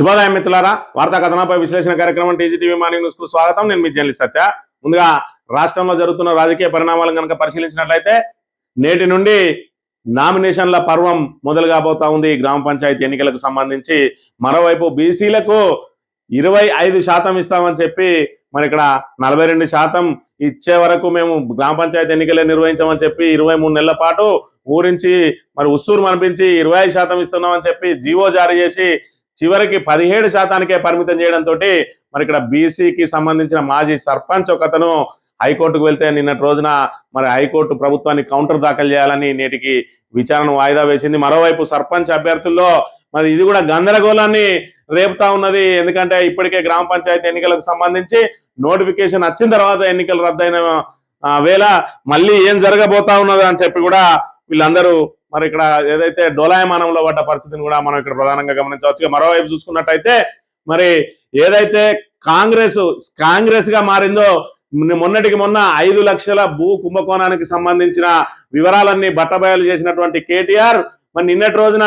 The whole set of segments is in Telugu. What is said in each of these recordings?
శుభోదయం మిత్రులారా వార్తా కథనాపై విశ్లేషణ కార్యక్రమం టీజీటీవీ మార్నింగ్ న్యూస్కు స్వాగతం. నేను మీ జర్నలిస్ట్ సత్య. ముందుగా రాష్ట్రంలో జరుగుతున్న రాజకీయ పరిణామాలను కనుక పరిశీలించినట్లయితే నేటి నుండి నామినేషన్ల పర్వం మొదలు కాబోతా ఉంది ఈ గ్రామ పంచాయతీ ఎన్నికలకు సంబంధించి. మరోవైపు బీసీలకు ఇరవై ఐదు శాతం ఇస్తామని చెప్పి మరి ఇక్కడ నలభై రెండు శాతం ఇచ్చే వరకు మేము గ్రామ పంచాయతీ ఎన్నికలే నిర్వహించామని చెప్పి ఇరవై మూడు నెలల పాటు ఊరించి మరి ఉస్సూరు మనిపించి ఇరవై ఐదు శాతం ఇస్తున్నామని చెప్పి జీవో జారీ చేసి చివరికి పదిహేడు శాతానికే పరిమితం చేయడంతో మరి ఇక్కడ బీసీకి సంబంధించిన మాజీ సర్పంచ్ ఒకతను హైకోర్టుకు వెళ్తే నిన్నటి రోజున మరి హైకోర్టు ప్రభుత్వాన్ని కౌంటర్ దాఖలు చేయాలని నేటికి విచారణ వాయిదా వేసింది. మరోవైపు సర్పంచ్ అభ్యర్థుల్లో మరి ఇది కూడా గందరగోళాన్ని రేపుతా ఉన్నది. ఎందుకంటే ఇప్పటికే గ్రామ పంచాయతీ ఎన్నికలకు సంబంధించి నోటిఫికేషన్ వచ్చిన తర్వాత ఎన్నికలు రద్దయిన ఆ, వేళ మళ్ళీ ఏం జరగబోతా ఉన్నది అని చెప్పి కూడా వీళ్ళందరూ మరి ఇక్కడ ఏదైతే డోలాయమానంలో పడ్డ పరిస్థితిని కూడా మనం ఇక్కడ ప్రధానంగా గమనించవచ్చు మరోవైపు చూసుకున్నట్టయితే మరి ఏదైతే కాంగ్రెస్ కాంగ్రెస్గా మారిందో మొన్నటికి మొన్న ఐదు లక్షల భూ కుంభకోణానికి సంబంధించిన వివరాలన్నీ బట్టబయలు చేసినటువంటి కేటీఆర్ మరి నిన్నటి రోజున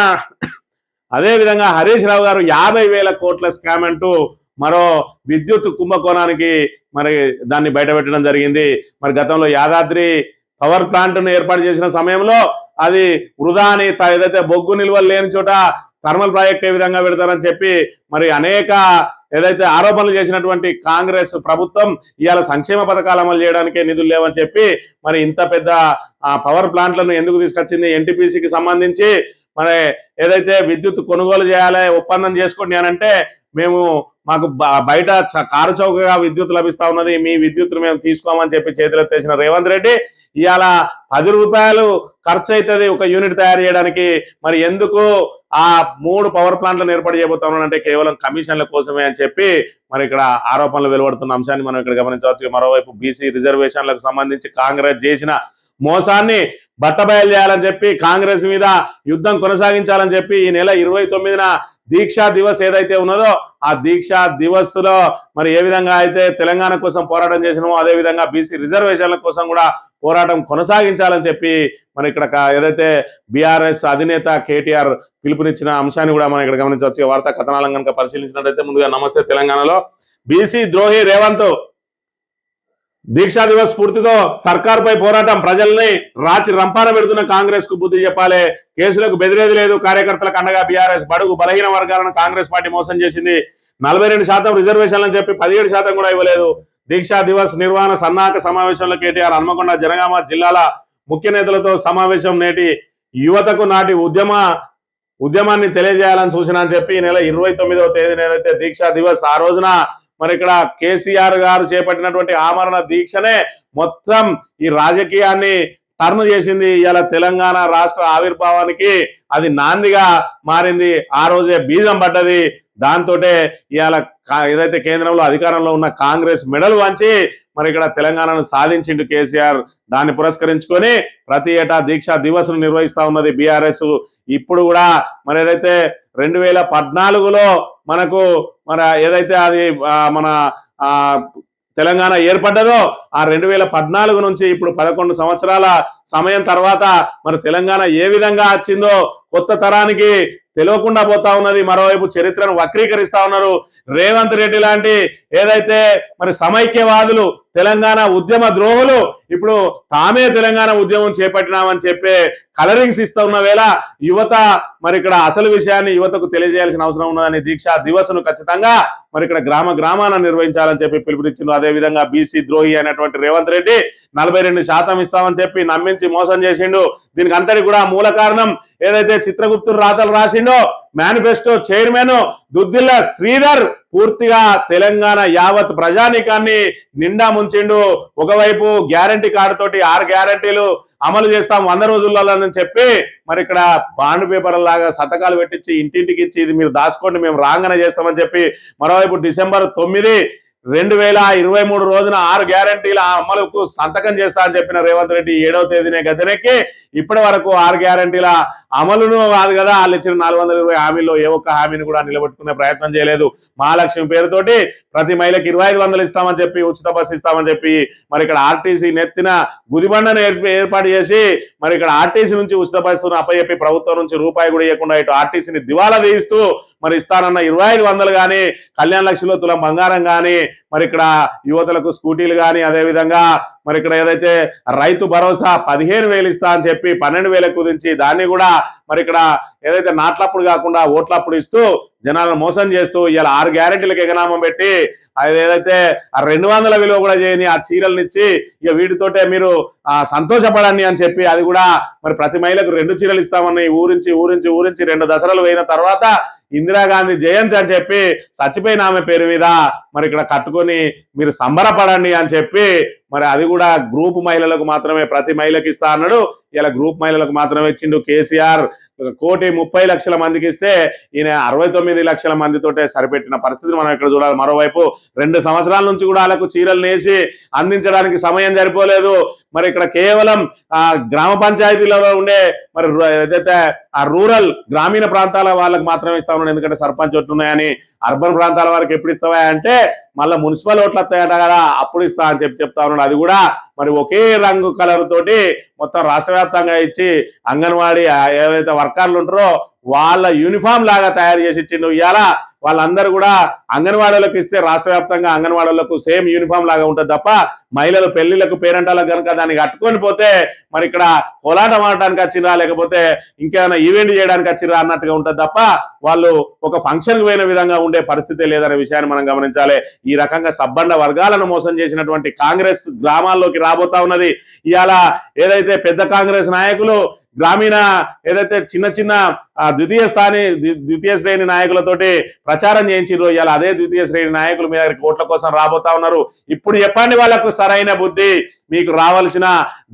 అదే విధంగా హరీష్ రావు గారు యాభై వేల కోట్ల స్కామ్ అంటూ మరో విద్యుత్ కుంభకోణానికి మరి దాన్ని బయటపెట్టడం జరిగింది. మరి గతంలో యాదాద్రి పవర్ ప్లాంట్ను ఏర్పాటు చేసిన సమయంలో అది వృధా అని త- ఏదైతే బొగ్గు నిల్వలు లేని చోట థర్మల్ ప్రాజెక్ట్ ఏ విధంగా పెడతారని చెప్పి మరి అనేక ఏదైతే ఆరోపణలు చేసినటువంటి కాంగ్రెస్ ప్రభుత్వం ఇవాళ సంక్షేమ పథకాలు అమలు చేయడానికే నిధులు లేవని చెప్పి మరి ఇంత పెద్ద పవర్ ప్లాంట్లను ఎందుకు తీసుకొచ్చింది ఎన్టీపీసీకి సంబంధించి? మరి ఏదైతే విద్యుత్ కొనుగోలు చేయాలి ఒప్పందం చేసుకోండి అని అంటే మేము మాకు బయట కారు చౌకగా విద్యుత్ లభిస్తా ఉన్నది మీ విద్యుత్ను మేము తీసుకోమని చెప్పి చేతులెత్తేసిన రేవంత్ రెడ్డి ఇవాళ పది రూపాయలు ఖర్చు అవుతుంది ఒక యూనిట్ తయారు చేయడానికి. మరి ఎందుకు ఆ మూడు పవర్ ప్లాంట్లను ఏర్పాటు చేయబోతా అంటే కేవలం కమిషన్ల కోసమే అని చెప్పి మరి ఇక్కడ ఆరోపణలు వెలువడుతున్న అంశాన్ని మనం ఇక్కడ గమనించవచ్చు. మరోవైపు బీసీ రిజర్వేషన్లకు సంబంధించి కాంగ్రెస్ చేసిన మోసాన్ని బట్టబయలు చేయాలని చెప్పి కాంగ్రెస్ మీద యుద్ధం కొనసాగించాలని చెప్పి ఈ నెల ఇరవై తొమ్మిదిన దీక్షా దివస్ ఏదైతే ఉన్నదో ఆ దీక్షా దివస్లో మరి ఏ విధంగా అయితే తెలంగాణ కోసం పోరాటం చేసినామో అదే విధంగా బీసీ రిజర్వేషన్ల కోసం కూడా పోరాటం కొనసాగించాలని చెప్పి మన ఇక్కడ ఏదైతే బీఆర్ఎస్ అధినేత కేటీఆర్ పిలుపునిచ్చిన అంశాన్ని కూడా మనం ఇక్కడ గమనించవచ్చు. వార్తా కథనాలను కనుక పరిశీలించినట్లయితే ముందుగా నమస్తే తెలంగాణలో. బీసీ ద్రోహి రేవంత్ దీక్షా దివస్ స్ఫూర్తితో సర్కార్పై పోరాటం ప్రజల్ని రాచి రంపాన పెడుతున్న కాంగ్రెస్కు బుద్ధి చెప్పాలి. కేసులకు బెదిరేది లేదు. కార్యకర్తలకు అండగా బీఆర్ఎస్ బడుగు బలహీన వర్గాలను కాంగ్రెస్ పార్టీ మోసం చేసింది. నలభై రెండు శాతం రిజర్వేషన్లని చెప్పి పదిహేడు శాతం కూడా ఇవ్వలేదు. దీక్షా దివస్ నిర్వహణ సన్నాహక సమావేశంలో కేటీఆర్ హన్మకొండ జనగామ జిల్లాల ముఖ్య నేతలతో సమావేశం నేటి యువతకు నాటి ఉద్యమ ఉద్యమాన్ని తెలియజేయాలని సూచన అని చెప్పి ఈ నెల ఇరవై తొమ్మిదవ తేదీ ఏదైతే దీక్షా దివస్ ఆ రోజున మరి ఇక్కడ కేసీఆర్ గారు చేపట్టినటువంటి ఆమరణ దీక్షనే మొత్తం ఈ రాజకీయాన్ని టర్న్ చేసింది ఇవాళ తెలంగాణ రాష్ట్ర ఆవిర్భావానికి అది నాందిగా మారింది. ఆ రోజే బీజం పడ్డది. దాంతోటే ఇవాళ కా- ఏదైతే కేంద్రంలో అధికారంలో ఉన్న కాంగ్రెస్ మెడల్ వంచి మరి ఇక్కడ తెలంగాణను సాధించిండు కేసీఆర్. దాన్ని పురస్కరించుకొని ప్రతి ఏటా దీక్షా దివస్ నిర్వహిస్తూ నిర్వహిస్తా ఉన్నది బీఆర్ఎస్. ఇప్పుడు కూడా మరి ఏదైతే రెండు వేల పద్నాలుగులో మనకు మన ఏదైతే అది మన తెలంగాణ ఏర్పడ్డదో ఆ రెండు వేల పద్నాలుగు నుంచి ఇప్పుడు పదకొండు సంవత్సరాల సమయం తర్వాత మరి తెలంగాణ ఏ విధంగా వచ్చిందో కొత్త తరానికి తెలియకుండా పోతా ఉన్నది. మరోవైపు చరిత్రను వక్రీకరిస్తా ఉన్నారు రేవంత్ రెడ్డి లాంటి ఏదైతే మరి సమైక్యవాదులు తెలంగాణ ఉద్యమ ద్రోహులు ఇప్పుడు తామే తెలంగాణ ఉద్యమం చేపట్టినామని చెప్పే కలరింగ్స్ ఇస్తూ ఉన్న వేళ యువత మరి ఇక్కడ అసలు విషయాన్ని యువతకు తెలియజేయాల్సిన అవసరం ఉన్నదని దీక్ష దివస్ను ఖచ్చితంగా మరి ఇక్కడ గ్రామ గ్రామాన నిర్వహించాలని చెప్పి పిలుపునిచ్చిండ్రు. అదే విధంగా బీసీ ద్రోహి అనేటువంటి రేవంత్ రెడ్డి నలభై రెండు శాతం ఇస్తామని చెప్పి నమ్మించి మోసం చేసిండు. దీనికి అంతటి కూడా మూల కారణం ఏదైతే చిత్రగుప్తుడు రాతలు రాసిండో మేనిఫెస్టో చైర్మన్ దుద్దిల్ల శ్రీధర్ పూర్తిగా తెలంగాణ యావత్ ప్రజానీకాన్ని నిండా ముంచిండు. ఒకవైపు గ్యారంటీ కార్డు తోటి ఆరు గ్యారంటీలు అమలు చేస్తాం వంద రోజులలో అని చెప్పి మరి ఇక్కడ బాండ్ పేపర్ లాగా సంతకాలు పెట్టించి ఇంటింటికి ఇచ్చి ఇది మీరు దాచుకోండి మేము రాగానే చేస్తామని చెప్పి మరోవైపు డిసెంబర్ తొమ్మిది రెండు వేల ఇరవై మూడు రోజున ఆరు గ్యారంటీల అమలుకు సంతకం చేస్తా అని చెప్పిన రేవంత్ రెడ్డి ఏడవ తేదీనే గద్దెనెక్కి ఇప్పటి వరకు ఆరు గ్యారంటీల అమలును కాదు కదా వాళ్ళు ఇచ్చిన నాలుగు వందల ఇరవై హామీలో ఏ ఒక్క హామీని కూడా నిలబెట్టుకునే ప్రయత్నం చేయలేదు. మహాలక్ష్మి పేరుతోటి ప్రతి మహిళకి ఇరవై ఐదు వందలు ఇస్తామని చెప్పి ఉచిత బస్సు ఇస్తామని చెప్పి మరి ఇక్కడ ఆర్టీసీ నెత్తిన గుదిబండను ఏర్పాటు చేసి మరి ఇక్కడ ఆర్టీసీ నుంచి ఉచిత బస్సును అప్పచెప్పి ప్రభుత్వం నుంచి రూపాయి కూడా ఇవ్వకుండా ఇటు ఆర్టీసీని దివాలా తీయిస్తూ మరి ఇస్తానన్న ఇరవై ఐదు వందలు కానీ కళ్యాణ లక్ష్మిలో తులం బంగారం కానీ మరి ఇక్కడ యువతలకు స్కూటీలు కానీ అదేవిధంగా మరి ఇక్కడ ఏదైతే రైతు భరోసా పదిహేను వేలు ఇస్తా అని చెప్పి పన్నెండు వేలకు కుదించి దాన్ని కూడా మరి ఇక్కడ ఏదైతే నాట్లప్పుడు కాకుండా ఓట్లప్పుడు ఇస్తూ జనాలను మోసం చేస్తూ ఇలా ఆరు గ్యారెంటీలకు ఎగనామం పెట్టి అది ఏదైతే ఆ రెండు వందల విలువ కూడా చేయని ఆ చీరలను ఇచ్చి ఇక వీటితోటే మీరు సంతోషపడండి అని చెప్పి అది కూడా మరి ప్రతి మహిళకు రెండు చీరలు ఇస్తామని ఊరించి ఊరించి ఊరించి రెండు దసరాలు పోయిన తర్వాత ఇందిరాగాంధీ జయంతి అని చెప్పి చచ్చిపోయిన ఆమె పేరు మీద మరి ఇక్కడ కట్టుకొని మీరు సంబరపడండి అని చెప్పి మరి అది కూడా గ్రూప్ మహిళలకు మాత్రమే ప్రతి మహిళకి ఇస్తా అన్నాడు. ఇలా గ్రూప్ మహిళలకు మాత్రమే ఇచ్చిండు కేసీఆర్. కోటి ముప్పై లక్షల మందికి ఇస్తే ఈయన అరవై తొమ్మిది లక్షల మందితోటే సరిపెట్టిన పరిస్థితిని మనం ఇక్కడ చూడాలి. మరోవైపు రెండు సంవత్సరాల నుంచి కూడా వాళ్ళకు చీరలు నేసి అందించడానికి సమయం సరిపోలేదు. మరి ఇక్కడ కేవలం ఆ గ్రామ పంచాయతీలలో ఉండే మరి ఏదైతే ఆ రూరల్ గ్రామీణ ప్రాంతాల వాళ్ళకి మాత్రమే ఇస్తా ఉన్నాడు. ఎందుకంటే సర్పంచ్ ఉన్నాయని అర్బన్ ప్రాంతాల వారికి ఎప్పుడు ఇస్తావా అంటే మళ్ళీ మున్సిపల్ ఓట్లు వస్తాయట కదా అప్పుడు ఇస్తా అని చెప్పి చెప్తా ఉన్నాడు. అది కూడా మరి ఒకే రంగు కలర్ తోటి మొత్తం రాష్ట్ర వ్యాప్తంగా ఇచ్చి అంగన్వాడీ ఏవైతే వర్కర్లు ఉంటారో వాళ్ళ యూనిఫామ్ లాగా తయారు చేసి ఇచ్చిండు. ఇవాళ వాళ్ళందరూ కూడా అంగన్వాడీలకు ఇస్తే రాష్ట్ర వ్యాప్తంగా అంగన్వాడీలకు సేమ్ యూనిఫామ్ లాగా ఉంటుంది తప్ప మహిళలు పెళ్ళిళ్ళకు పేరెంటాలకు కనుక దాన్ని కట్టుకొని పోతే మరి ఇక్కడ కోలాటం ఆడటానికి వచ్చిరా లేకపోతే ఇంకేమైనా ఈవెంట్ చేయడానికి వచ్చిరా అన్నట్టుగా ఉంటుంది తప్ప వాళ్ళు ఒక ఫంక్షన్కి పోయిన విధంగా ఉండే పరిస్థితి లేదనే విషయాన్ని మనం గమనించాలి. ఈ రకంగా సబ్బండ వర్గాలను మోసం చేసినటువంటి కాంగ్రెస్ గ్రామాల్లోకి రాబోతా ఉన్నది. ఇవాళ ఏదైతే పెద్ద కాంగ్రెస్ నాయకులు గ్రామీణ ఏదైతే చిన్న చిన్న ఆ, ద్వితీయ స్థాని ద్వితీయ శ్రేణి నాయకులతోటి ప్రచారం చేయించారు ఇవాళ అదే ద్వితీయ శ్రేణి నాయకులు మీ దగ్గర ఓట్ల కోసం రాబోతా ఉన్నారు. ఇప్పుడు చెప్పండి వాళ్ళకు సరైన బుద్ధి. మీకు రావాల్సిన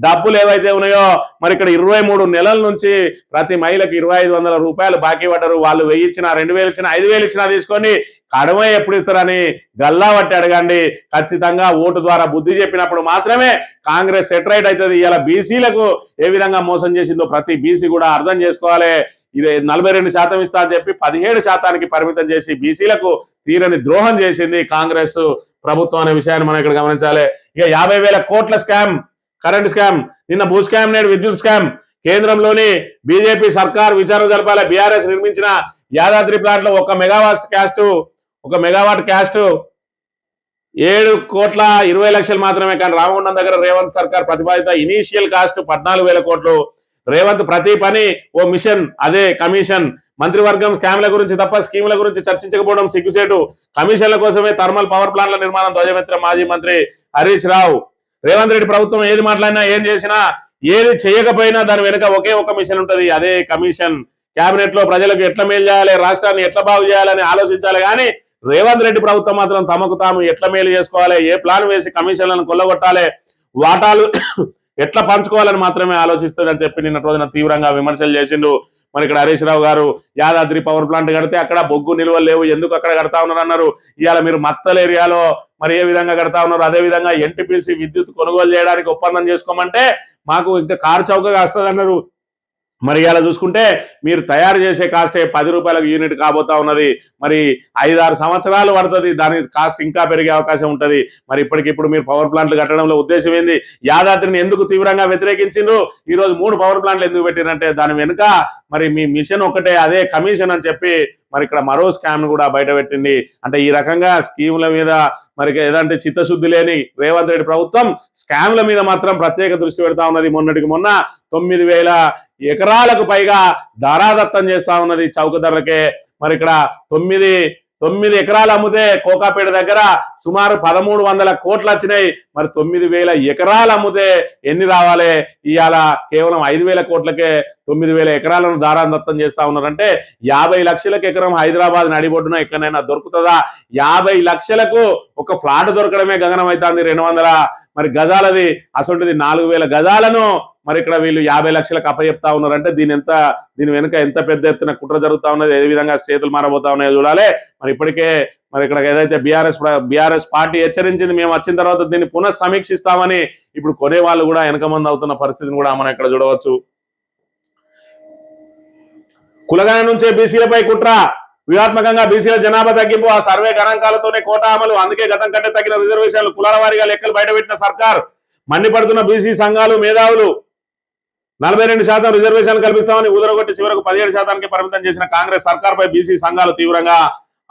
డబ్బులు ఏవైతే ఉన్నాయో మరి ఇక్కడ ఇరవై మూడు నెలల నుంచి ప్రతి మహిళకు ఇరవై ఐదు వందల రూపాయలు బాకీ పడ్డారు. వాళ్ళు వెయ్యిచ్చిన రెండు వేలు ఇచ్చిన ఐదు వేలు ఇచ్చినా తీసుకొని కడమే ఎప్పుడు ఇస్తారని గల్లా పట్టి అడగండి. ఖచ్చితంగా ఓటు ద్వారా బుద్ధి చెప్పినప్పుడు మాత్రమే కాంగ్రెస్ సెటరైట్ అవుతుంది. ఇలా బీసీలకు ఏ విధంగా మోసం చేసిందో ప్రతి బీసీ కూడా అర్థం చేసుకోవాలి. ఇది నలభై రెండు శాతం ఇస్తా అని చెప్పి పదిహేడు శాతానికి పరిమితం చేసి బీసీలకు తీరని ద్రోహం చేసింది కాంగ్రెస్ ప్రభుత్వం అనే విషయాన్ని మనం ఇక్కడ గమనించాలి. ఇక యాభై వేల కోట్ల స్కామ్ కరెంట్ స్కామ్ నిన్న భూ స్కామ్ నేడు విద్యుత్ స్కామ్. కేంద్రంలోని బీజేపీ సర్కార్ విచారణ జరపాలి. బీఆర్ఎస్ నిర్మించిన యాదాద్రి ప్లాంట్లో ఒక మెగావాట్ క్యాస్ట్ ఒక మెగావాట్ క్యాస్ట్ ఏడు కోట్ల ఇరవై లక్షలు మాత్రమే. కానీ రామగుండం దగ్గర రేవంత్ సర్కార్ ప్రతిపాదిత ఇనీషియల్ కాస్ట్ పద్నాలుగు వేల కోట్లు. రేవంత్ ప్రతి పని ఓ మిషన్ అదే కమిషన్. మంత్రివర్గం స్కామ్ల గురించి తప్ప స్కీముల గురించి చర్చించకపోవడం సిగ్గుసేటు కమిషన్ల కోసమే థర్మల్ పవర్ ప్లాంట్ల నిర్మాణం ధ్వజమిత్ర మాజీ మంత్రి హరీష్ రావు. రేవంత్ రెడ్డి ప్రభుత్వం ఏది మాట్లాడినా ఏం చేసినా ఏది చేయకపోయినా దాని వెనుక ఒకే ఒక మిషన్ ఉంటుంది అదే కమిషన్. కేబినెట్లో ప్రజలకు ఎట్లా మేలు చేయాలి రాష్ట్రాన్ని ఎట్లా బాగు చేయాలని ఆలోచించాలి కానీ రేవంత్ రెడ్డి ప్రభుత్వం మాత్రం తమకు తాము ఎట్లా మేలు చేసుకోవాలి ఏ ప్లాన్ వేసి కమిషన్లను కొల్లగొట్టాలి వాటాలు ఎట్లా పంచుకోవాలని మాత్రమే ఆలోచిస్తుందని చెప్పి నిన్న రోజున తీవ్రంగా విమర్శలు చేసిండు. మరి ఇక్కడ హరీష్ రావు గారు యాదాద్రి పవర్ ప్లాంట్ కడితే అక్కడ బొగ్గు నిల్వలు లేవు ఎందుకు అక్కడ కడతా ఉన్నారు అన్నారు. ఇవాళ మీరు మత్తల్ ఏరియాలో మరి ఏ విధంగా కడతా ఉన్నారు? అదే విధంగా ఎన్టీపీసీ విద్యుత్ కొనుగోలు చేయడానికి ఒప్పందం చేసుకోమంటే మాకు ఇంకా కారు చౌకగా వస్తుంది అన్నారు మరి ఇలా చూసుకుంటే మీరు తయారు చేసే కాస్టే పది రూపాయలకు యూనిట్ కాబోతా ఉన్నది. మరి ఐదారు సంవత్సరాలు పడుతుంది. దాని కాస్ట్ ఇంకా పెరిగే అవకాశం ఉంటుంది. మరి ఇప్పటికిప్పుడు మీరు పవర్ ప్లాంట్లు కట్టడంలో ఉద్దేశం ఏంది? యాదాద్రిని ఎందుకు తీవ్రంగా వ్యతిరేకించిండ్రు? ఈరోజు మూడు పవర్ ప్లాంట్లు ఎందుకు పెట్టినంటే దాని వెనుక మరి మీ మిషన్ ఒకటే అదే కమిషన్ అని చెప్పి మరి ఇక్కడ మరో స్కామ్ కూడా బయట పెట్టింది. అంటే ఈ రకంగా స్కీముల మీద మరి ఏదంటే చిత్తశుద్ధి లేని రేవంత్ రెడ్డి ప్రభుత్వం స్కామ్ల మీద మాత్రం ప్రత్యేక దృష్టి పెడతా ఉన్నది. మొన్నటికి మొన్న తొమ్మిది వేల ఎకరాలకు పైగా ధారాదత్తం చేస్తా ఉన్నది చౌక ధరలకే. మరి ఇక్కడ తొమ్మిది తొమ్మిది ఎకరాలు అమ్మితే కోకాపేట దగ్గర సుమారు పదమూడు వందల కోట్లు వచ్చినాయి. మరి తొమ్మిది వేల ఎకరాలు అమ్మితే ఎన్ని రావాలి? ఇవాళ కేవలం ఐదు వేల కోట్లకే తొమ్మిది వేల ఎకరాలను దారాదత్తం చేస్తా ఉన్నారంటే యాభై లక్షలకు ఎకరం హైదరాబాద్ నడిబొడ్డున ఎక్కడైనా దొరుకుతుందా? యాభై లక్షలకు ఒక ఫ్లాట్ దొరకడమే గగనం అవుతుంది రెండు వందల. మరి గజాలది అసొంటిది నాలుగు వేల గజాలను మరి ఇక్కడ వీళ్ళు యాభై లక్షలకు అప్పచెప్తా ఉన్నారంటే దీని ఎంత దీని వెనుక ఎంత పెద్ద ఎత్తున కుట్ర జరుగుతా ఉన్నది ఏ విధంగా చేతులు మారబోతా ఉన్నాయో చూడాలి. మరి ఇప్పటికే మరి ఇక్కడ ఏదైతే బీఆర్ఎస్ బీఆర్ఎస్ పార్టీ హెచ్చరించింది మేము వచ్చిన తర్వాత దీన్ని పునః సమీక్షిస్తామని ఇప్పుడు కొనే వాళ్ళు కూడా వెనక అవుతున్న పరిస్థితిని కూడా మనం ఇక్కడ చూడవచ్చు. కులగాన నుంచే బీసీలపై కుట్ర వ్యూహాత్మకంగా బీసీల జనాభా తగ్గింపు ఆ సర్వే గణాంకాలతోనే కోటా అమలు అందుకే గతం కంటే తగిన రిజర్వేషన్లు కులాల వారీగా లెక్కలు బయటపెట్టిన సర్కార్. మండిపడుతున్న బీసీ సంఘాలు మేధావులు నలభై రెండు శాతం రిజర్వేషన్ కల్పిస్తామని ఊదరగొట్టి చివరకు పదిహేడు శాతానికి పరిమితం చేసిన కాంగ్రెస్ సర్కార్పై బీసీ సంఘాలు తీవ్రంగా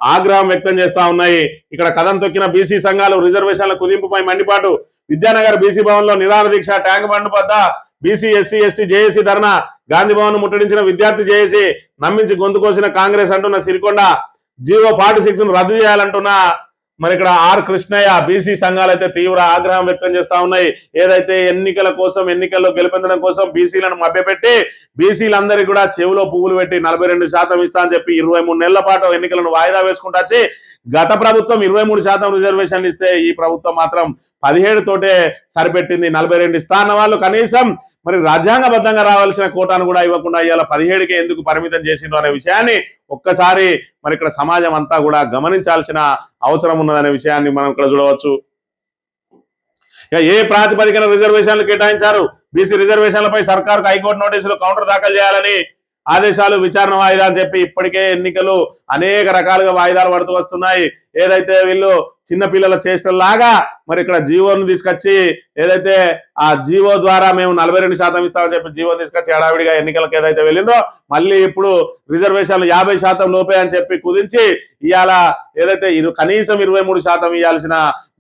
ఆగ్రహం వ్యక్తం చేస్తా ఉన్నాయి. ఇక్కడ కథం తొక్కిన బీసీ సంఘాలు రిజర్వేషన్ల కుదింపుపై మండిపాటు. విద్యానగర్ బీసీ భవన్లో నిరాహార దీక్ష ట్యాంక్ బండ్ వద్ద BC SC ST JAC dharna Gandhi Bhavan ముట్టడించిన విద్యార్థి జేఏసీ నమ్మించి గొంతు కోసిన కాంగ్రెస్ అంటున్న సిరికొండ జీవో ఫార్టీ సిక్స్ను రద్దు చేయాలంటున్న మరి ఇక్కడ ఆర్ కృష్ణయ్య బీసీ సంఘాలు అయితే తీవ్ర ఆగ్రహం వ్యక్తం చేస్తా ఉన్నాయి. ఏదైతే ఎన్నికల కోసం ఎన్నికల్లో గెలుపొందడం కోసం బీసీలను మభ్యపెట్టి బీసీలందరికీ కూడా చెవిలో పువ్వులు పెట్టి నలభై రెండు శాతం ఇస్తా అని చెప్పి ఇరవై మూడు నెలల పాటు ఎన్నికలను వాయిదా వేసుకుంటా వచ్చి గత ప్రభుత్వం ఇరవై మూడు శాతం రిజర్వేషన్లు ఇస్తే ఈ ప్రభుత్వం మాత్రం పదిహేడు తోటే సరిపెట్టింది నలభై రెండు ఇస్తా అన్న వాళ్ళు కనీసం మరి రాజ్యాంగబద్ధంగా రావాల్సిన కోటాను కూడా ఇవ్వకుండా ఇవాళ పదిహేడుకే ఎందుకు పరిమితం చేసిండ్రు అనే విషయాన్ని ఒక్కసారి మరి ఇక్కడ సమాజం అంతా కూడా గమనించాల్సిన అవసరం ఉన్నదనే విషయాన్ని మనం ఇక్కడ చూడవచ్చు. ఇక ఏ ప్రాతిపదికన రిజర్వేషన్లు కేటాయించారు? బీసీ రిజర్వేషన్లపై సర్కార్కు హైకోర్టు నోటీసులు కౌంటర్ దాఖలు చేయాలని ఆదేశాలు విచారణ వాయిదా అని చెప్పి ఇప్పటికే ఎన్నికలు అనేక రకాలుగా వాయిదాలు పడుతూ వస్తున్నాయి. ఏదైతే వీళ్ళు చిన్న పిల్లల చేష్టలాగా మరి ఇక్కడ జీవోను తీసుకొచ్చి ఏదైతే ఆ జీవో ద్వారా మేము నలభై రెండు శాతం ఇస్తామని చెప్పి జీవో తీసుకొచ్చి హడావిడిగా ఎన్నికలకు ఏదైతే వెళ్ళిందో మళ్ళీ ఇప్పుడు రిజర్వేషన్లు యాభై శాతం లోపే అని చెప్పి కుదించి ఇవాళ ఏదైతే ఇది కనీసం ఇరవై మూడు శాతం ఇవ్వాల్సిన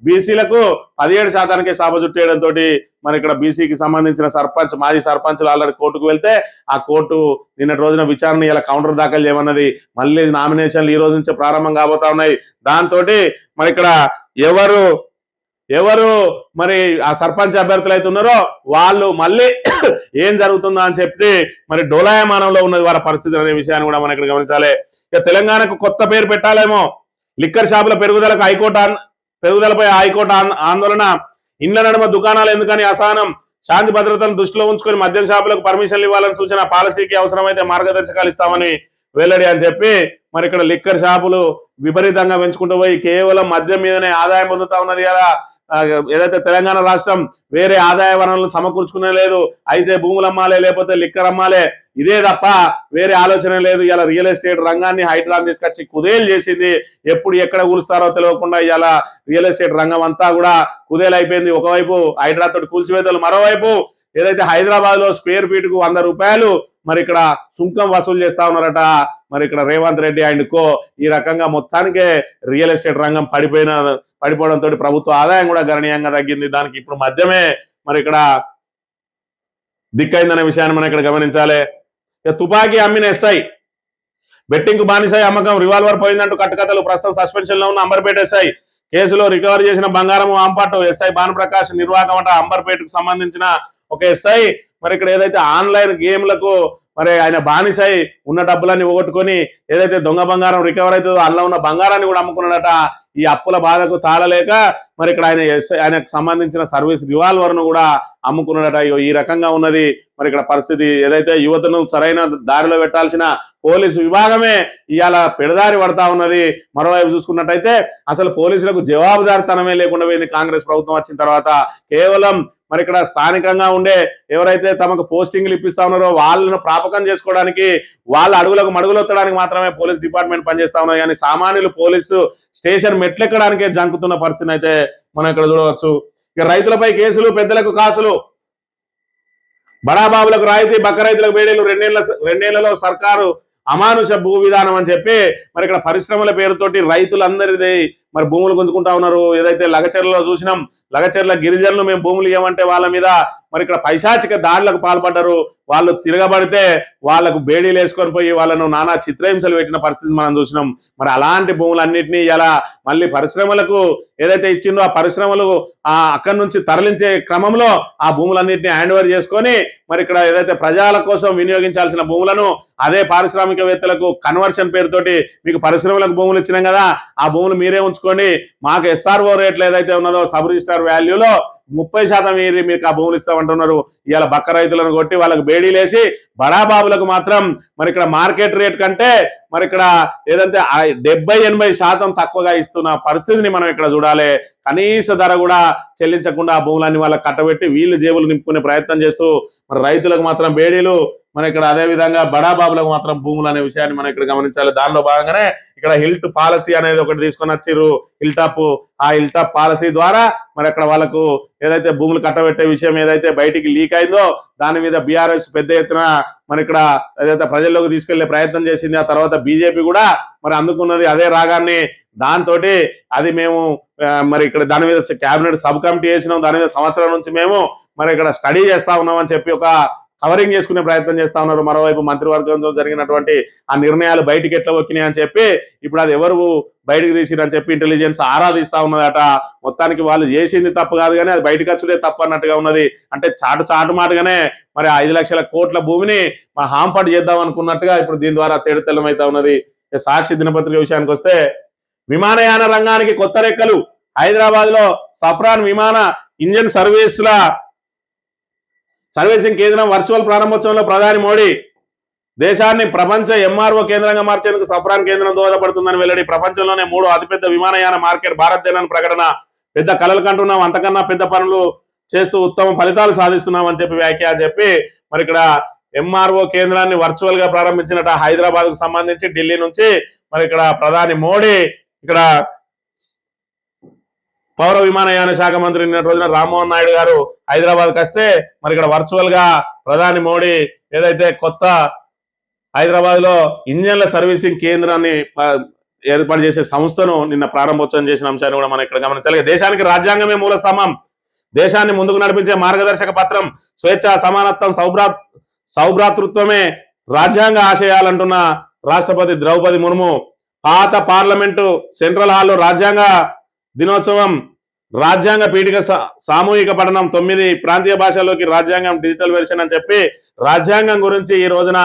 బీసీలకు పదిహేడు శాతానికి సభ చుట్టేయడంతో మరి ఇక్కడ బీసీకి సంబంధించిన సర్పంచ్ మాజీ సర్పంచ్లు ఆల్రెడీ కోర్టుకు వెళ్తే ఆ కోర్టు నిన్నటి రోజున విచారణ ఇలా కౌంటర్ దాఖలు చేయమన్నది మళ్ళీ నామినేషన్లు ఈ రోజు నుంచే ప్రారంభం కాబోతా ఉన్నాయి. దాంతో మరి ఇక్కడ ఎవరు ఎవరు మరి ఆ సర్పంచ్ అభ్యర్థులు అయితే ఉన్నారో వాళ్ళు మళ్ళీ ఏం జరుగుతుందో అని చెప్తే మరి డోలాయమానంలో ఉన్నది వారి పరిస్థితి అనే విషయాన్ని కూడా మనం ఇక్కడ గమనించాలి. ఇక తెలంగాణకు కొత్త పేరు పెట్టాలేమో. లిక్కర్ షాపుల పెరుగుదలకు హైకోర్టు పెరుగుదలపై హైకోర్టు ఆందోళన. ఇండ్ల నడుమ దుకాణాలు ఎందుకని అసహనం? శాంతి భద్రతను దృష్టిలో ఉంచుకొని మద్యం షాపులకు పర్మిషన్లు ఇవ్వాలని సూచన పాలసీకి అవసరమైతే మార్గదర్శకాలు ఇస్తామని వెల్లడి అని చెప్పి మరి ఇక్కడ లిక్కర్ షాపులు విపరీతంగా పెంచుకుంటూ పోయి కేవలం మద్యం మీదనే ఆదాయం పొందుతా ఉన్నది కదా. ఏదైతే తెలంగాణ రాష్ట్రం వేరే ఆదాయ వనరులు సమకూర్చుకునే లేదు అయితే భూములు అమ్మాలే లేకపోతే లిక్కర్ అమ్మాలే ఇదే తప్ప వేరే ఆలోచన లేదు. ఇలా రియల్ ఎస్టేట్ రంగాన్ని హైదరాబాద్ తీసుకొచ్చి కుదేలు చేసింది. ఎప్పుడు ఎక్కడ కూలుస్తారో తెలియకుండా ఇలా రియల్ ఎస్టేట్ రంగం అంతా కూడా కుదేలైపోయింది. ఒకవైపు హైదరాబాద్ తోటి కూల్చివేతలు మరోవైపు ఏదైతే హైదరాబాద్లో స్క్వేర్ ఫీట్కు వంద రూపాయలు మరి ఇక్కడ సుంకం వసూలు చేస్తా ఉన్నారట. మరి ఇక్కడ రేవంత్ రెడ్డి అండ్ కో ఈ రకంగా మొత్తానికే రియల్ ఎస్టేట్ రంగం పడిపోయిన పడిపోవడంతో ప్రభుత్వ ఆదాయం కూడా గణనీయంగా తగ్గింది. దానికి ఇప్పుడు మధ్యమే మరి ఇక్కడ దిక్కైందనే విషయాన్ని మనం ఇక్కడ గమనించాలి. తుపాకీ అమ్మిన ఎస్ఐ బెట్టింగ్ బానిసాయి అమ్మకం రివాల్వర్ పోయిందంటూ కట్టుకథలు ప్రస్తుతం సస్పెన్షన్లో ఉన్న అంబర్పేట ఎస్ఐ. కేసులో రికవర్ చేసిన బంగారం ఆంపాటు ఎస్ఐ భానుప్రకాష్ నిర్వాహకం అంబర్పేటకు సంబంధించిన ఒక ఎస్ఐ. మరి ఇక్కడ ఏదైతే ఆన్లైన్ గేమ్లకు మరి ఆయన బానిసై ఉన్న డబ్బులన్నీ పోగొట్టుకొని ఏదైతే దొంగ బంగారం రికవర్ అవుతుందో అందులో ఉన్న బంగారాన్ని కూడా అమ్ముకున్నాడట ఈ అప్పుల బాధకు తాళలేక మరి ఇక్కడ ఆయన ఆయనకు సంబంధించిన సర్వీస్ రివాల్వర్ను కూడా అమ్ముకున్నాడట. అయ్యో ఈ రకంగా ఉన్నది. మరి ఇక్కడ పరిస్థితి ఏదైతే యువతను సరైన దారిలో పెట్టాల్సిన పోలీసు విభాగమే ఇవాళ పెడదారి పడతా ఉన్నది. మరోవైపు చూసుకున్నట్టయితే అసలు పోలీసులకు జవాబుదారితనమే లేకుండా పోయింది కాంగ్రెస్ ప్రభుత్వం వచ్చిన తర్వాత. కేవలం మరి ఇక్కడ స్థానికంగా ఉండే ఎవరైతే తమకు పోస్టింగ్లు ఇప్పిస్తా ఉన్నారో వాళ్ళను ప్రాపకం చేసుకోవడానికి వాళ్ళ అడుగులకు మడుగులొత్తడానికి మాత్రమే పోలీస్ డిపార్ట్మెంట్ పనిచేస్తా ఉన్నాయి కానీ సామాన్యులు పోలీసు స్టేషన్ మెట్లెక్కడానికే జంకుతున్న పరిస్థితిని అయితే మనం ఇక్కడ చూడవచ్చు. ఇక రైతులపై కేసులు పెద్దలకు కాసులు. బడాబాబులకు రాయితీ బక్క రైతులకు బేడీలు రెండేళ్ళ రెండేళ్ళలో సర్కారు అమానుష భూ విధానం అని చెప్పి మరి ఇక్కడ పరిశ్రమల పేరుతోటి రైతులందరిది మరి భూములు గుంజుకుంటా ఉన్నారు. ఏదైతే లగచర్లలో చూసినాం లగచర్ల గిరిజనులు మేము భూములు ఇవ్వమంటే వాళ్ళ మీద మరి ఇక్కడ పైశాచిక దాడులకు పాల్పడ్డారు. వాళ్ళు తిరగబడితే వాళ్ళకు బేడీలు వేసుకొని పోయి వాళ్ళను నానా చిత్రహింసలు పెట్టిన పరిస్థితి మనం చూసినాం. మరి అలాంటి భూములన్నింటినీ ఇలా మళ్ళీ పరిశ్రమలకు ఏదైతే ఇచ్చిందో ఆ పరిశ్రమలు ఆ అక్కడి నుంచి తరలించే క్రమంలో ఆ భూములన్నింటినీ హ్యాండ్ ఓవర్ చేసుకొని మరి ఇక్కడ ఏదైతే ప్రజల కోసం వినియోగించాల్సిన భూములను అదే పారిశ్రామికవేత్తలకు కన్వర్షన్ పేరుతోటి మీకు పరిశ్రమలకు భూములు ఇచ్చినాం కదా ఆ భూములు మీరే ఉంచుకోండి మాకు ఎస్ఆర్ఓ రేట్లు ఏదైతే ఉన్నదో సబ్ రిజిస్టర్ వాల్యూలో ముప్పై శాతం ఏరి మీకు ఆ భూములు ఇస్తామంటున్నారు. ఇవాళ బక్క రైతులను కొట్టి వాళ్ళకి బేడీలేసి బడాబాబులకు మాత్రం మరి ఇక్కడ మార్కెట్ రేట్ కంటే మరి ఇక్కడ ఏదంటే డెబ్బై ఎనభై శాతం తక్కువగా ఇస్తున్న పరిస్థితిని మనం ఇక్కడ చూడాలి. కనీస ధర కూడా చెల్లించకుండా ఆ భూములన్నీ వాళ్ళకి కట్టబెట్టి వీళ్ళు జేబులు నింపుకునే ప్రయత్నం చేస్తూ మరి రైతులకు మాత్రం బేడీలు మన ఇక్కడ అదే విధంగా బడాబాబులకు మాత్రం భూములు అనే విషయాన్ని మనం ఇక్కడ గమనించాలి. దానిలో భాగంగానే ఇక్కడ హిల్ట్ పాలసీ అనేది ఒకటి తీసుకొని వచ్చిర్రు హిల్టాప్. ఆ హిల్టాప్ పాలసీ ద్వారా మరి అక్కడ వాళ్ళకు ఏదైతే భూములు కట్టబెట్టే విషయం ఏదైతే బయటికి లీక్ అయిందో దాని మీద బీఆర్ఎస్ పెద్ద ఎత్తున మరి ఇక్కడ ఏదైతే ప్రజల్లోకి తీసుకెళ్ళే ప్రయత్నం చేసింది ఆ తర్వాత బీజేపీ కూడా మరి అందుకున్నది అదే రాగాన్ని దాంతో అది మేము మరి ఇక్కడ దాని మీద కేబినెట్ సబ్ కమిటీ వేసినాం దాని మీద సంవత్సరం నుంచి మేము మరి ఇక్కడ స్టడీ చేస్తా ఉన్నామని చెప్పి ఒక కవరింగ్ చేసుకునే ప్రయత్నం చేస్తా ఉన్నారు. మరోవైపు మంత్రివర్గంతో జరిగినటువంటి ఆ నిర్ణయాలు బయటికి ఎట్లా వచ్చినాయి అని చెప్పి ఇప్పుడు అది ఎవరు బయటకు తీసిరని చెప్పి ఇంటెలిజెన్స్ ఆరాధిస్తా ఉన్నదట. మొత్తానికి వాళ్ళు చేసింది తప్పు కాదు కానీ అది బయటకు వచ్చుడే తప్పు అన్నట్టుగా ఉన్నది. అంటే చాటు చాటు మాటగానే మరి ఐదు లక్షల కోట్ల భూమిని మా హాంపట్ చేద్దాం అనుకున్నట్టుగా ఇప్పుడు దీని ద్వారా తేడుతెల్లమైతా ఉన్నది. సాక్షి దినపత్రిక విషయానికి వస్తే విమానయాన రంగానికి కొత్త రెక్కలు. హైదరాబాద్లో సఫ్రాన్ విమాన ఇంజన్ సర్వీసుల సర్వీసింగ్ కేంద్రం వర్చువల్ ప్రారంభోత్సవంలో ప్రధాని మోడీ దేశాన్ని ప్రపంచ ఎంఆర్ఓ కేంద్రంగా మార్చేందుకు సఫ్రాన్ కేంద్రం దోహదపడుతుందని వెల్లడి. ప్రపంచంలోనే మూడో అతిపెద్ద విమానయాన మార్కెట్ భారతదేశాన్ని ప్రకటన పెద్ద కళలు కంటున్నాం. అంతకన్నా పెద్ద పనులు చేస్తూ ఉత్తమ ఫలితాలు సాధిస్తున్నాం అని చెప్పి వ్యాఖ్య అని చెప్పి మరి ఇక్కడ ఎంఆర్ఓ కేంద్రాన్ని వర్చువల్గా ప్రారంభించినట్టు హైదరాబాద్కు సంబంధించి ఢిల్లీ నుంచి మరి ఇక్కడ ప్రధాని మోడీ ఇక్కడ పౌర విమానయాన శాఖ మంత్రి నిన్న రోజున రామ్మోహన్ నాయుడు గారు హైదరాబాద్కి వస్తే మరి ఇక్కడ వర్చువల్గా ప్రధాని మోడీ ఏదైతే కొత్త హైదరాబాద్లో ఇంజన్ల సర్వీసింగ్ కేంద్రాన్ని ఏర్పాటు చేసే సంస్థను నిన్న ప్రారంభోత్సవం చేసిన అంశాన్ని కూడా మనం ఇక్కడ గమనించాలి. దేశానికి రాజ్యాంగమే మూల స్తంభం దేశాన్ని ముందుకు నడిపించే మార్గదర్శక పత్రం స్వేచ్ఛ సమానత్వం సౌభ్రా సౌభ్రాతృత్వమే రాజ్యాంగ ఆశయాలంటున్న రాష్ట్రపతి ద్రౌపది ముర్ము. పాత పార్లమెంటు సెంట్రల్ హాల్లో రాజ్యాంగ దినోత్సవం రాజ్యాంగ పీఠిక సా- సామూహిక పఠనం తొమ్మిది ప్రాంతీయ భాషల్లోకి రాజ్యాంగం డిజిటల్ వెర్షన్ అని చెప్పి రాజ్యాంగం గురించి ఈ రోజున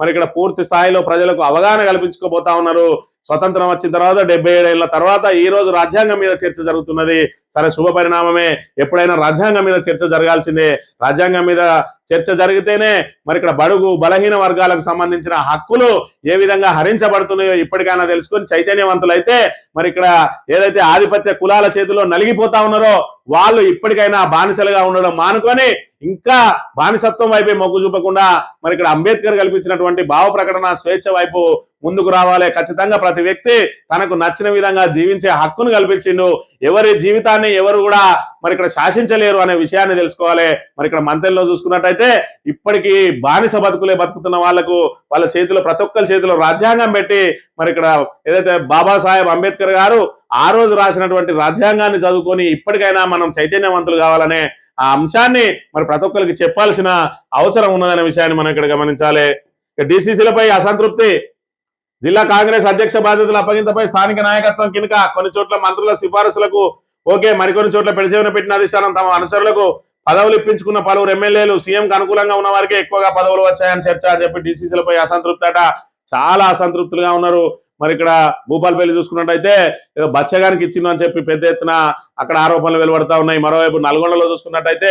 మరి ఇక్కడ పూర్తి స్థాయిలో ప్రజలకు అవగాహన కల్పించుకోబోతా ఉన్నారు. స్వతంత్రం వచ్చిన తర్వాత డెబ్బై ఏడేళ్ళ తర్వాత ఈ రోజు రాజ్యాంగం మీద చర్చ జరుగుతున్నది. సరే శుభ పరిణామమే. ఎప్పుడైనా రాజ్యాంగం మీద చర్చ జరగాల్సిందే. రాజ్యాంగం మీద చర్చ జరిగితేనే మరి ఇక్కడ బడుగు బలహీన వర్గాలకు సంబంధించిన హక్కులు ఏ విధంగా హరించబడుతున్నాయో ఇప్పటికైనా తెలుసుకొని చైతన్యవంతులైతే మరి ఇక్కడ ఏదైతే ఆధిపత్య కులాల చేతిలో నలిగిపోతా ఉన్నారో వాళ్ళు ఇప్పటికైనా బానిసలుగా ఉండడం మానుకొని ఇంకా బానిసత్వం వైపే మొగ్గు చూపకుండా మరి ఇక్కడ అంబేద్కర్ కల్పించినటువంటి భావ ప్రకటన స్వేచ్ఛ వైపు ముందుకు రావాలి. ఖచ్చితంగా ప్రతి వ్యక్తి తనకు నచ్చిన విధంగా జీవించే హక్కును కల్పించిండు. ఎవరి జీవితాన్ని ఎవరు కూడా మరి ఇక్కడ శాసించలేరు అనే విషయాన్ని తెలుసుకోవాలి. మరి ఇక్కడ మంత్రిలో చూసుకున్నట్టయితే ఇప్పటికీ బానిస బతుకులే బతుకుతున్న వాళ్ళకు వాళ్ళ చేతిలో ప్రతి ఒక్కరి చేతిలో రాజ్యాంగం పెట్టి మరి ఇక్కడ ఏదైతే బాబాసాహెబ్ అంబేద్కర్ గారు ఆ రోజు రాసినటువంటి రాజ్యాంగాన్ని చదువుకొని ఇప్పటికైనా మనం చైతన్యవంతులు కావాలనే ఆ అంశాన్ని మరి ప్రతి ఒక్కరికి చెప్పాల్సిన అవసరం ఉన్నదనే విషయాన్ని మనం ఇక్కడ గమనించాలి. డిసిసిలపై అసంతృప్తి. జిల్లా కాంగ్రెస్ అధ్యక్ష బాధ్యతల అప్పగింతపై స్థానిక నాయకత్వం కింద కొన్ని చోట్ల మంత్రుల సిఫారసులకు ఓకే మరికొన్ని చోట్ల పెడిచేవన పెట్టిన అధిష్టానం తమ అనుచరులకు పదవులు ఇప్పించుకున్న పలువురు ఎమ్మెల్యేలు సీఎంకు అనుకూలంగా ఉన్న వారికి ఎక్కువగా పదవులు వచ్చాయని చర్చ అని చెప్పి డిసిసిలపై అసంతృప్తి అట. చాలా అసంతృప్తులుగా ఉన్నారు. మరి ఇక్కడ భూపాలపల్లి చూసుకున్నట్టయితే ఏదో బచ్చగానికి ఇచ్చిండు అని చెప్పి పెద్ద ఎత్తున అక్కడ ఆరోపణలు వెలువడతా ఉన్నాయి. మరోవైపు నల్గొండలో చూసుకున్నట్టయితే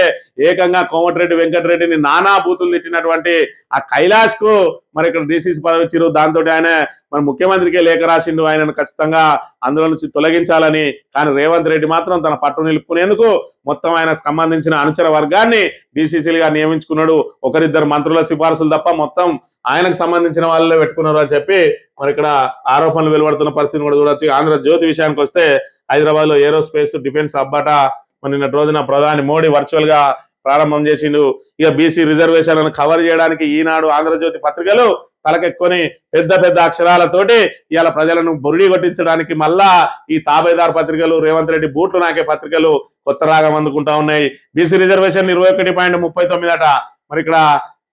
ఏకంగా కోమటిరెడ్డి వెంకటరెడ్డిని నానా బూతులు తిట్టినటువంటి ఆ కైలాష్కు మరి ఇక్కడ డిసిసి పదవి ఇచ్చిరు. దాంతో ఆయన మరి ముఖ్యమంత్రికే లేఖ రాసిండు. ఆయనను ఖచ్చితంగా అందులో నుంచి తొలగించాలని కానీ రేవంత్ రెడ్డి మాత్రం తన పట్టు నిలుపుకునేందుకు మొత్తం ఆయన సంబంధించిన అనుచర వర్గాన్ని డీసీసీలుగా నియమించుకున్నాడు. ఒకరిద్దరు మంత్రుల సిఫార్సులు తప్ప మొత్తం ఆయనకు సంబంధించిన వాళ్ళే పెట్టుకున్నారు అని చెప్పి మరి ఇక్కడ ఆరోపణలు వెలువడుతున్న పరిస్థితిని కూడా చూడొచ్చు. ఆంధ్ర జ్యోతి విషయానికి వస్తే హైదరాబాద్లో ఏరోస్పేస్ డిఫెన్స్ అబ్బాట మరి నిన్నటి రోజున ప్రధాని మోడీ వర్చువల్గా ప్రారంభం చేసిండు. ఇక బీసీ రిజర్వేషన్లను కవర్ చేయడానికి ఈనాడు ఆంధ్రజ్యోతి పత్రికలు తలకెక్కుని పెద్ద పెద్ద అక్షరాలతోటి ఇవాళ ప్రజలను బురిడి కొట్టించడానికి మళ్ళా ఈ తాబేదార్ పత్రికలు రేవంత్ రెడ్డి బూట్లు నాకే పత్రికలు కొత్త రాగం అందుకుంటా ఉన్నాయి. బీసీ రిజర్వేషన్ ఇరవై ఒకటి పాయింట్ ముప్పై తొమ్మిది అట. మరి ఇక్కడ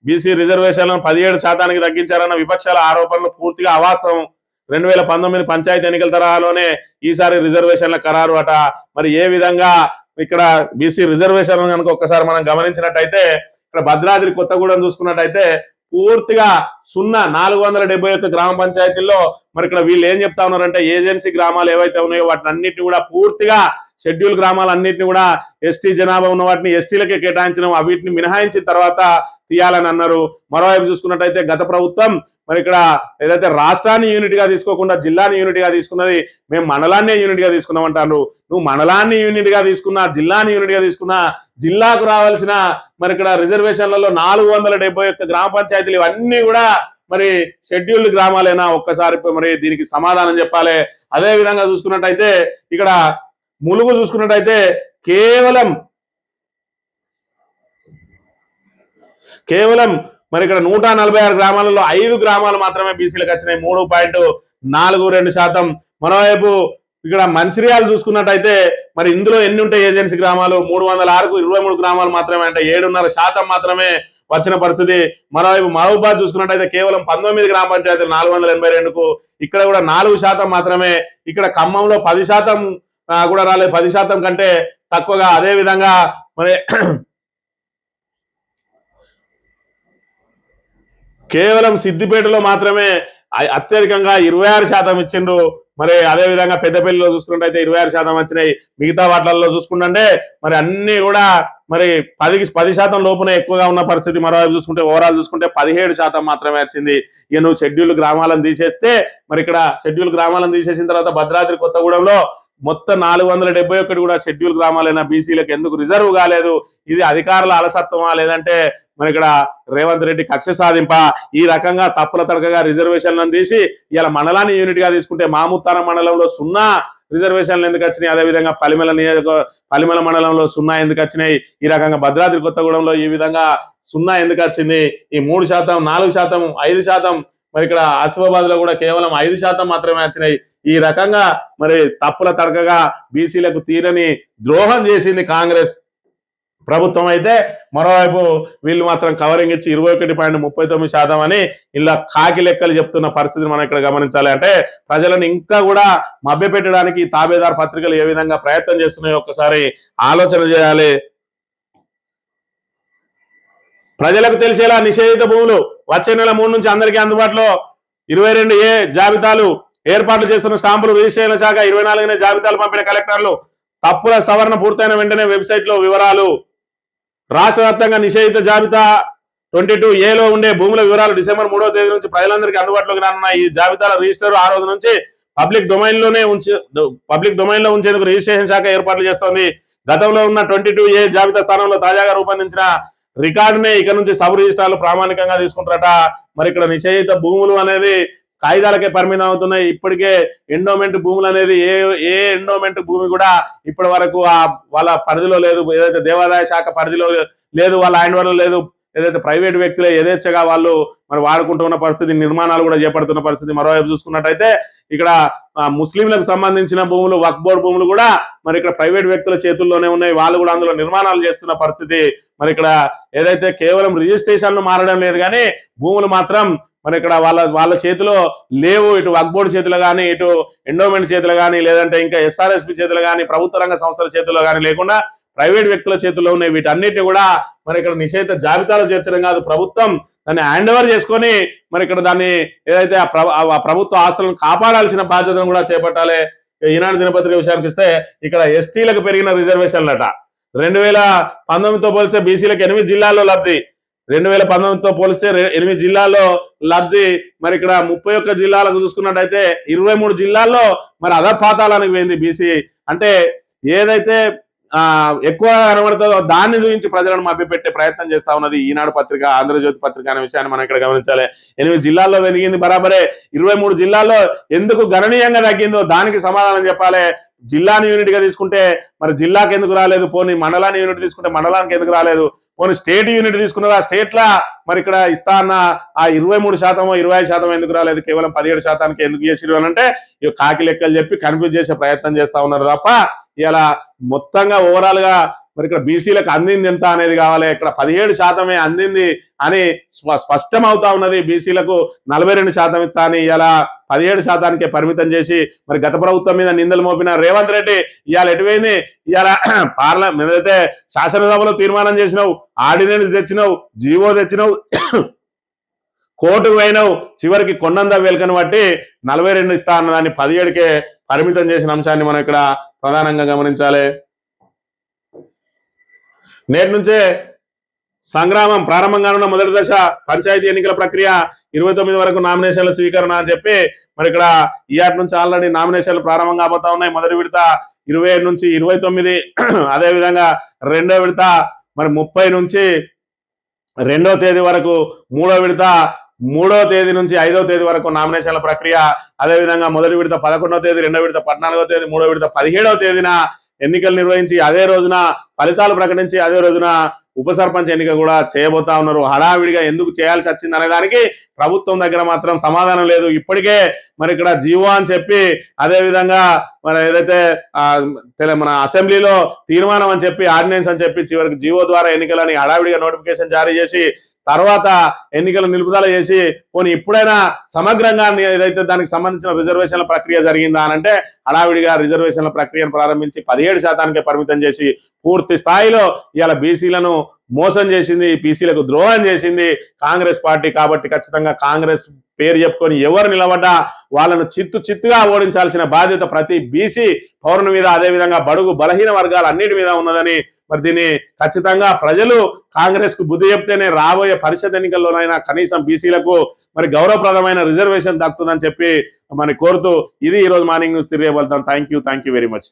బీసీ రిజర్వేషన్లను పదిహేడు శాతానికి తగ్గించారన్న విపక్షాల ఆరోపణలు పూర్తిగా అవాస్తవం. రెండు వేల పంతొమ్మిది పంచాయతీ ఎన్నికల తరహాలోనే ఈసారి రిజర్వేషన్ల ఖరారు అట. మరి ఏ విధంగా ఇక్కడ బీసీ రిజర్వేషన్ కనుక ఒక్కసారి మనం గమనించినట్టయితే ఇక్కడ భద్రాద్రి కొత్తగూడెం చూసుకున్నట్టయితే పూర్తిగా సున్నా నాలుగు వందల డెబ్బై ఒక్క గ్రామ పంచాయతీల్లో మరి ఇక్కడ వీళ్ళు ఏం చెప్తా ఉన్నారంటే ఏజెన్సీ గ్రామాలు ఏవైతే ఉన్నాయో వాటిని అన్నిటిని కూడా పూర్తిగా షెడ్యూల్ గ్రామాలన్నింటినీ కూడా ఎస్టీ జనాభా ఉన్న వాటిని ఎస్టీలకే కేటాయించడం వీటిని మినహాయించిన తర్వాత తీయాలని అన్నారు. మరోవైపు చూసుకున్నట్టయితే గత ప్రభుత్వం మరి ఇక్కడ ఏదైతే రాష్ట్రాన్ని యూనిట్గా తీసుకోకుండా జిల్లాని యూనిట్గా తీసుకున్నది మేము మండలాన్నే యూనిట్గా తీసుకున్నామంటారు తీసుకున్నాం అంటారు. నువ్వు మండలాన్ని యూనిట్గా తీసుకున్నా జిల్లాని యూనిట్గా తీసుకున్నా జిల్లాకు రావాల్సిన మరి ఇక్కడ రిజర్వేషన్లలో నాలుగు వందల డెబ్బై ఒక్క గ్రామ పంచాయతీలు ఇవన్నీ కూడా మరి షెడ్యూల్డ్ గ్రామాలైనా? ఒక్కసారి మరి దీనికి సమాధానం చెప్పాలి. అదే విధంగా చూసుకున్నట్టయితే ఇక్కడ ములుగు చూసుకున్నట్టయితే కేవలం కేవలం మరి ఇక్కడ నూట నలభై ఆరు గ్రామాలలో ఐదు గ్రామాలు మాత్రమే బీసీలకు వచ్చినాయి. మూడు పాయింట్ నాలుగు రెండు శాతం. మరోవైపు ఇక్కడ మంచిర్యాల చూసుకున్నట్టయితే మరి ఇందులో ఎన్ని ఉంటాయి ఏజెన్సీ గ్రామాలు? మూడు వందల ఆరుకు ఇరవై మూడు గ్రామాలు మాత్రమే అంటే ఏడున్నర శాతం మాత్రమే వచ్చిన పరిస్థితి. మరోవైపు మహబూబాద్ చూసుకున్నట్టయితే కేవలం పంతొమ్మిది గ్రామ పంచాయతీలు నాలుగు వందల ఎనభై రెండుకు. ఇక్కడ కూడా నాలుగు శాతం మాత్రమే. ఇక్కడ ఖమ్మంలో పది శాతం కూడా రాలేదు. పది శాతం కంటే తక్కువగా. అదే విధంగా మరి కేవలం సిద్దిపేటలో మాత్రమే అత్యధికంగా ఇరవై ఆరు శాతం ఇచ్చిండ్రు. మరి అదే విధంగా పెద్దపల్లిలో చూసుకున్నట్టయితే ఇరవై ఆరు శాతం వచ్చినాయి. మిగతా వాటిల్లో చూసుకుంటే మరి అన్నీ కూడా మరి పదికి పది శాతం లోపున ఎక్కువగా ఉన్న పరిస్థితి. మరోవైపు చూసుకుంటే ఓవరాల్ చూసుకుంటే పదిహేడు శాతం మాత్రమే వచ్చింది. ఇక నువ్వు షెడ్యూల్ గ్రామాలను తీసేస్తే మరి ఇక్కడ షెడ్యూల్ గ్రామాలను తీసేసిన తర్వాత భద్రాద్రి కొత్తగూడెంలో మొత్తం నాలుగు వందల డెబ్బై ఒకటి కూడా షెడ్యూల్ గ్రామాలైన బీసీలకు ఎందుకు రిజర్వ్ కాలేదు? ఇది అధికారుల అలసత్వమా? లేదంటే మరి ఇక్కడ రేవంత్ రెడ్డి కక్ష సాధింప? ఈ రకంగా తప్పుల తడకగా రిజర్వేషన్లను తీసి ఇలా మండలాన్ని యూనిట్గా తీసుకుంటే మాముత్తారం మండలంలో సున్నా రిజర్వేషన్లు ఎందుకు వచ్చినాయి? అదేవిధంగా పలిమల నియోజక పలిమల మండలంలో సున్నా ఎందుకు వచ్చినాయి? ఈ రకంగా భద్రాద్రి కొత్తగూడెంలో ఈ విధంగా సున్నా ఎందుకు వచ్చింది? ఈ మూడు శాతం నాలుగు శాతం ఐదు శాతం మరి ఇక్కడ ఆసిఫాబాద్లో కూడా కేవలం ఐదు శాతం మాత్రమే వచ్చినాయి. ఈ రకంగా మరి తప్పుల తడకగా బీసీలకు తీరని ద్రోహం చేసింది కాంగ్రెస్. ప్రభుత్వం అయితే మరోవైపు వీళ్ళు మాత్రం కవరింగ్ ఇచ్చి ఇరవై ఒకటి పాయింట్ ముప్పై తొమ్మిది శాతం అని ఇలా కాకి లెక్కలు చెప్తున్న పరిస్థితిని మనం ఇక్కడ గమనించాలి. అంటే ప్రజలను ఇంకా కూడా మభ్యపెట్టడానికి తాబేదార్ పత్రికలు ఏ విధంగా ప్రయత్నం చేస్తున్నాయో ఒక్కసారి ఆలోచన చేయాలి. ప్రజలకు తెలిసేలా నిషేధిత భూములు వచ్చే నెల మూడు నుంచి అందరికీ అందుబాటులో. ఇరవై రెండు ఏ జాబితాలు ఏర్పాట్లు చేస్తున్న స్టాంపులు రిజిస్ట్రేషన్ శాఖ ఇరవై నాలుగునే జాబితాలు పంపిన కలెక్టర్లు తప్పుల సవరణ పూర్తయిన వెంటనే వెబ్సైట్లో వివరాలు. రాష్ట్ర వ్యాప్తంగా నిషేధిత జాబితా ట్వంటీ టూ ఏలో ఉండే భూముల వివరాలు డిసెంబర్ మూడో తేదీ నుంచి ప్రజలందరికీ అందుబాటులోకి రానున్న ఈ జాబితాల రిజిస్టర్ ఆ రోజు నుంచి పబ్లిక్ డొమైన్లోనే ఉంచి పబ్లిక్ డొమైన్లో ఉంచేందుకు రిజిస్ట్రేషన్ శాఖ ఏర్పాట్లు చేస్తోంది. గతంలో ఉన్న ట్వంటీ టూ ఏ జాబితా స్థానంలో తాజాగా రూపొందించిన రికార్డునే ఇక నుంచి సబ్ రిజిస్ట్రార్లు ప్రామాణికంగా తీసుకుంటారట. మరి ఇక్కడ నిషేధిత భూములు అనేది కాగితాలకే పరిమితం అవుతున్నాయి. ఇప్పటికే ఎండోమెంట్ భూములు అనేది ఏ ఏ ఎండోమెంట్ భూమి కూడా ఇప్పటి వరకు ఆ వాళ్ళ పరిధిలో లేదు. ఏదైతే దేవాదాయ శాఖ పరిధిలో లేదు వాళ్ళ ఆయన వల్ల లేదు ఏదైతే ప్రైవేట్ వ్యక్తులే యథేచ్ఛగా వాళ్ళు మరి వాడుకుంటున్న పరిస్థితి నిర్మాణాలు కూడా చేపడుతున్న పరిస్థితి మరోవైపు చూసుకున్నట్టయితే ఇక్కడ ముస్లింలకు సంబంధించిన భూములు వక్ బోర్డ్ భూములు కూడా మరి ఇక్కడ ప్రైవేట్ వ్యక్తుల చేతుల్లోనే ఉన్నాయి. వాళ్ళు కూడా అందులో నిర్మాణాలు చేస్తున్న పరిస్థితి. మరి ఇక్కడ ఏదైతే కేవలం రిజిస్ట్రేషన్లు మారడం లేదు కానీ భూములు మాత్రం మరి ఇక్కడ వాళ్ళ వాళ్ళ చేతిలో లేవు ఇటు వక్బోర్డ్ చేతిలో కానీ ఇటు ఎండోమెంట్ చేతిలో కానీ లేదంటే ఇంకా ఎస్ఆర్ఎస్పి చేతిలో కానీ ప్రభుత్వ రంగ సంస్థల చేతిలో కానీ లేకుండా ప్రైవేట్ వ్యక్తుల చేతుల్లో ఉన్నాయి. వీటన్నిటిని కూడా మరి ఇక్కడ నిషేధిత జాబితాలో చేర్చడం కాదు. ప్రభుత్వం దాన్ని హ్యాండ్ ఓవర్ చేసుకొని మరి ఇక్కడ దాన్ని ఏదైతే ఆ ప్రభుత్వ ఆస్తులను కాపాడాల్సిన బాధ్యతను కూడా చేపట్టాలి. ఈనాడు దినపత్రిక విషయానికి ఇస్తే ఇక్కడ ఎస్టీలకు పెరిగిన రిజర్వేషన్లట. రెండు వేల పంతొమ్మిదితో పోలిస్తే బీసీలకు ఎనిమిది జిల్లాల్లో లబ్ధి. రెండు వేల పంతొమ్మిదితో పోలిస్తే ఎనిమిది జిల్లాల్లో లబ్ధి మరి ఇక్కడ ముప్పై ఒక్క జిల్లాలకు చూసుకున్నట్టయితే ఇరవై మూడు జిల్లాల్లో మరి అధపాతాలానికి పోయింది బీసీ. అంటే ఏదైతే ఎక్కువ కనబడుతుందో దాన్ని చూపించి ప్రజలను మభ్యపెట్టే ప్రయత్నం చేస్తా ఉన్నది ఈనాడు పత్రిక ఆంధ్రజ్యోతి పత్రిక అనే విషయాన్ని మనం ఇక్కడ గమనించాలి. ఎనిమిది జిల్లాల్లో వెలిగింది బరాబరే. ఇరవై మూడు జిల్లాల్లో ఎందుకు గణనీయంగా తగ్గిందో దానికి సమాధానం చెప్పాలి. జిల్లాని యూనిట్గా తీసుకుంటే మరి జిల్లాకి ఎందుకు రాలేదు? పోనీ మండలాన్ని యూనిట్ తీసుకుంటే మండలానికి ఎందుకు రాలేదు? పోనీ స్టేట్ యూనిట్ తీసుకున్నారా స్టేట్లా మరి ఇక్కడ ఇస్తా అన్న ఆ ఇరవై మూడు శాతం ఇరవై శాతం ఎందుకు రాలేదు? కేవలం పదిహేడు శాతానికి ఎందుకు చేసిరు అని అంటే ఇవి కాకి లెక్కలు చెప్పి కన్ఫ్యూజ్ చేసే ప్రయత్నం చేస్తా ఉన్నారు తప్ప ఇలా మొత్తంగా ఓవరాల్గా మరి ఇక్కడ బీసీలకు అందింది ఎంత అనేది కావాలి? ఇక్కడ పదిహేడు శాతమే అందింది అని స్ప- స్పష్టం అవుతా ఉన్నది. బీసీలకు నలభై రెండు శాతం ఇస్తా అని ఇలా పదిహేడు శాతానికే పరిమితం చేసి మరి గత ప్రభుత్వం మీద నిందలు మోపిన రేవంత్ రెడ్డి ఇవాళ ఎటువైంది? ఇవాళ పార్లమెంట్ ఏదైతే శాసనసభలో తీర్మానం చేసినావు ఆర్డినెన్స్ తెచ్చినావు జీవో తెచ్చినావు కోర్టుకు పోయినావు చివరికి కొండంద వేలుకను బట్టి నలభై రెండు ఇస్తా అన్నదాన్ని పదిహేడుకే పరిమితం చేసిన అంశాన్ని మనం ఇక్కడ ప్రధానంగా గమనించాలి. నేటి నుంచే సంగ్రామం ప్రారంభంగా ఉన్న మొదటి దశ పంచాయతీ ఎన్నికల ప్రక్రియ ఇరవై తొమ్మిది వరకు నామినేషన్ల స్వీకరణ అని చెప్పి మరి ఇక్కడ ఈ ఇయాటి నుంచి ఆల్రెడీ నామినేషన్లు ప్రారంభం కాబోతా ఉన్నాయి. మొదటి విడత ఇరవై నుంచి ఇరవై తొమ్మిది అదేవిధంగా రెండో విడత మరి ముప్పై నుంచి రెండో తేదీ వరకు మూడో విడత మూడో తేదీ నుంచి ఐదో తేదీ వరకు నామినేషన్ల ప్రక్రియ. అదే విధంగా మొదటి విడత పదకొండో తేదీ రెండో విడత పద్నాలుగో తేదీ మూడో విడత పదిహేడవ తేదీన ఎన్నికలు నిర్వహించి అదే రోజున ఫలితాలు ప్రకటించి అదే రోజున ఉప సర్పంచ్ ఎన్నిక కూడా చేయబోతా ఉన్నారు. హడావిడిగా ఎందుకు చేయాల్సి వచ్చింది అనే దానికి ప్రభుత్వం దగ్గర మాత్రం సమాధానం లేదు. ఇప్పటికే మరి ఇక్కడ జీవో అని చెప్పి అదే విధంగా మరి ఏదైతే మన అసెంబ్లీలో తీర్మానం అని చెప్పి ఆర్డినెన్స్ అని చెప్పి చివరికి జీవో ద్వారా ఎన్నికలని హడావిడిగా నోటిఫికేషన్ జారీ చేసి తర్వాత ఎన్నికలు నిలుపుదల చేసి పోనీ ఎప్పుడైనా సమగ్రంగా ఏదైతే దానికి సంబంధించిన రిజర్వేషన్ల ప్రక్రియ జరిగిందా అని అంటే హడావిడిగా రిజర్వేషన్ల ప్రక్రియను ప్రారంభించి పదిహేడు శాతానికే పరిమితం చేసి పూర్తి స్థాయిలో ఇవాళ బీసీలను మోసం చేసింది బీసీలకు ద్రోహం చేసింది కాంగ్రెస్ పార్టీ. కాబట్టి ఖచ్చితంగా కాంగ్రెస్ పేరు చెప్పుకొని ఎవరు నిలబడ్డా వాళ్ళను చిత్తు చిత్తుగా ఓడించాల్సిన బాధ్యత ప్రతి బీసీ పౌరుని మీద. అదేవిధంగా బడుగు బలహీన వర్గాలు అన్నిటి మీద ఉన్నదని మరి దీన్ని ఖచ్చితంగా ప్రజలు కాంగ్రెస్కు బుద్ధి చెప్తేనే రాబోయే పరిషత్ ఎన్నికల్లోనైనా కనీసం బీసీలకు మరి గౌరవప్రదమైన రిజర్వేషన్ దక్కుతుందని చెప్పి మరి కోరుతూ ఇది ఈరోజు మార్నింగ్ న్యూస్ తిరిగి వెళ్తాం thank you thank you very much.